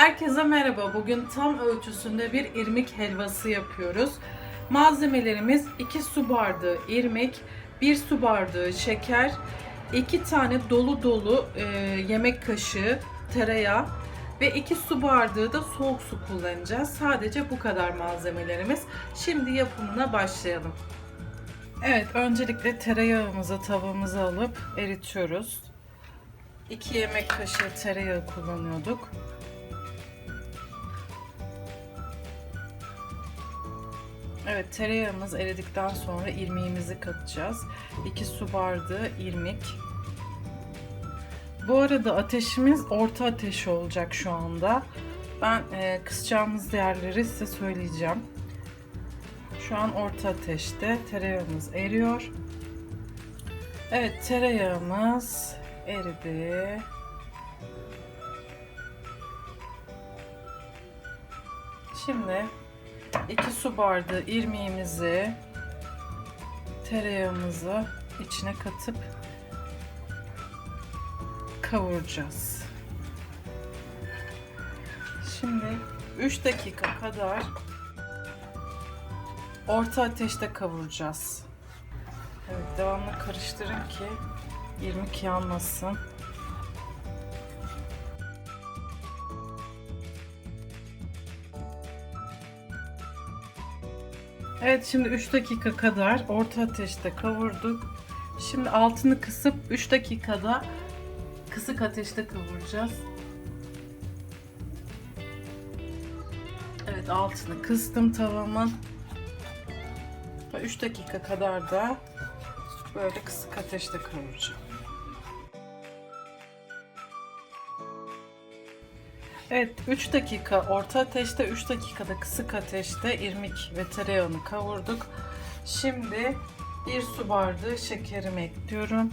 Herkese merhaba. Bugün tam ölçüsünde bir irmik helvası yapıyoruz. Malzemelerimiz 2 su bardağı irmik, 1 su bardağı şeker, 2 tane dolu dolu e, yemek kaşığı tereyağı ve 2 su bardağı da soğuk su kullanacağız. Sadece bu kadar malzemelerimiz. Şimdi yapımına başlayalım. Evet, öncelikle tereyağımızı tavamıza alıp eritiyoruz. 2 yemek kaşığı tereyağı kullanıyorduk. Evet tereyağımız eridikten sonra irmiğimizi katacağız. 2 su bardağı irmik. Bu arada ateşimiz orta ateş olacak şu anda. Ben e, kısacağımız yerleri size söyleyeceğim. Şu an orta ateşte tereyağımız eriyor. Evet tereyağımız eridi. Şimdi 2 su bardağı irmiğimizi tereyağımızı içine katıp kavuracağız. Şimdi 3 dakika kadar orta ateşte kavuracağız. Evet devamlı karıştırın ki irmik yanmasın. Evet şimdi 3 dakika kadar orta ateşte kavurduk. Şimdi altını kısıp 3 dakikada kısık ateşte kavuracağız. Evet altını kıstım tavamın. Ve 3 dakika kadar da böyle kısık ateşte kavuracağım. Evet 3 dakika orta ateşte 3 dakikada kısık ateşte irmik ve tereyağını kavurduk. Şimdi bir su bardağı şekerimi ekliyorum.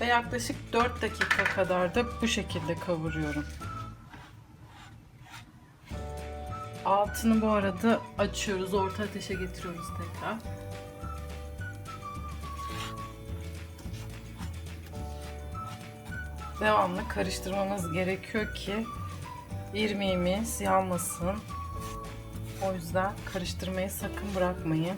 Ve yaklaşık 4 dakika kadar da bu şekilde kavuruyorum. Altını bu arada açıyoruz. Orta ateşe getiriyoruz tekrar. Devamlı karıştırmamız gerekiyor ki irmiğimiz yanmasın. O yüzden karıştırmayı sakın bırakmayın.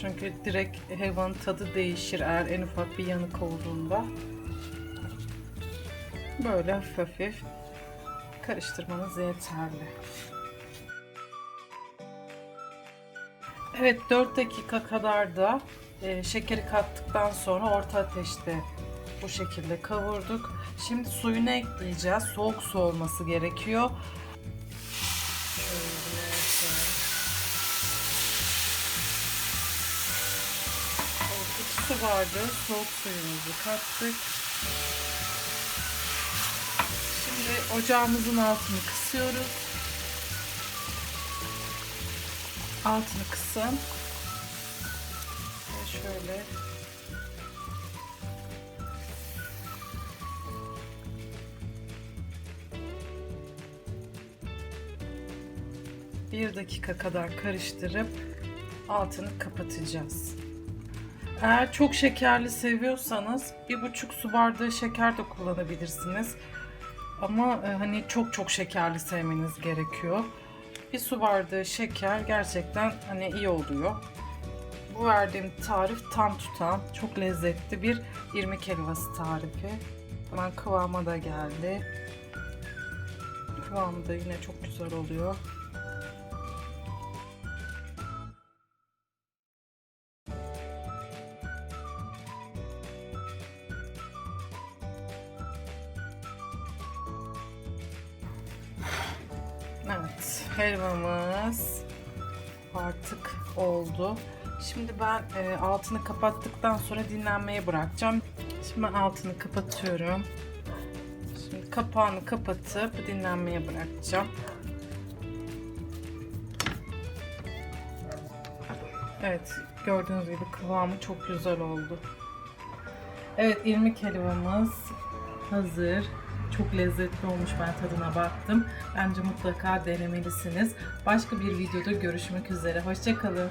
Çünkü direkt helvanın tadı değişir eğer en ufak bir yanık olduğunda. Böyle hafif hafif karıştırmanız yeterli. Evet 4 dakika kadar da e, şekeri kattıktan sonra orta ateşte bu şekilde kavurduk. Şimdi suyunu ekleyeceğiz. Soğuk su olması gerekiyor. Su bardağı soğuk suyumuzu kattık. Şimdi ocağımızın altını kısıyoruz. Altını kısın. Ve şöyle bir dakika kadar karıştırıp altını kapatacağız. Eğer çok şekerli seviyorsanız bir buçuk su bardağı şeker de kullanabilirsiniz. Ama e, hani çok çok şekerli sevmeniz gerekiyor. Bir su bardağı şeker gerçekten hani iyi oluyor. Bu verdiğim tarif tam tutan, çok lezzetli bir irmik helvası tarifi. Hemen kıvama da geldi. Kıvamı da yine çok güzel oluyor. Helvamız artık oldu. Şimdi ben e, altını kapattıktan sonra dinlenmeye bırakacağım. Şimdi ben altını kapatıyorum. Şimdi kapağını kapatıp dinlenmeye bırakacağım. Evet, gördüğünüz gibi kıvamı çok güzel oldu. Evet, irmik helvamız hazır. Çok lezzetli olmuş ben tadına baktım. Bence mutlaka denemelisiniz. Başka bir videoda görüşmek üzere. Hoşçakalın.